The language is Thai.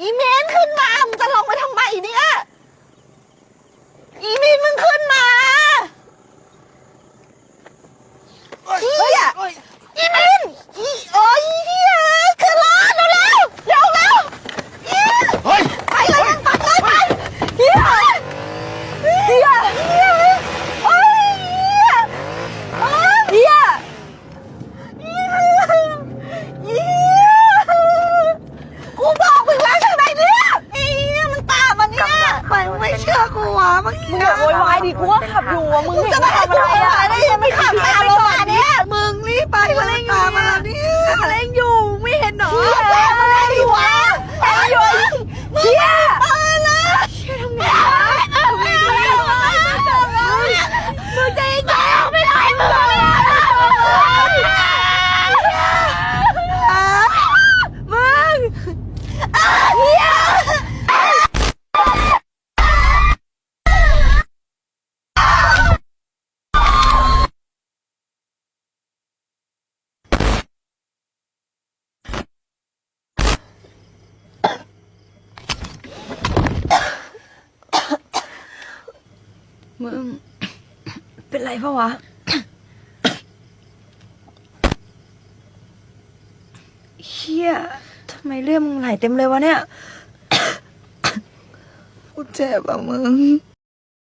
อีเมนขึ้นมา มึงจะลงไปทำไมเนี่ย อีเมนมึงขึ้นมา เฮียอีเมนอีโอ้ยเฮียขึ้นรถเร็วเร็วเร็วเร็วเฮีย เฮ้ย ไปเลยมึงปักเลยไปเฮียเฮียเฮียโอ้ยเฮียโอ้ยเฮียเฮียเฮียกูบอกมึงแล้วใช่ไหมเนี่ยไอ้เฮียมันตามมา เนี่ยไปไม่เชื่อกูวะเมื่อกี้มึงอย่าโวยวายดิกูว่าขับอยู่อะมึงมึงเห็จะนมากูให้ทำกูอะไรไปอะได้ยังไม่ขับไปอารมณ์มาเนี่ยมึงรีบไปมาเล่นตามมาเนี่ย เล่นอยู่ไม่เห็นหรอ เฮียแม่มาเล่นดิวะแม่อยู่เฮียเออนะเฮียทำไงทำไงดีมึงจะยิงกูไม่ได้มึงมึงเฮีย มึง เป็นไรปะวะ เฮียทำไมเลือดมึงไหลเต็มเลยวะเนี่ย กูเจ็บอะมึง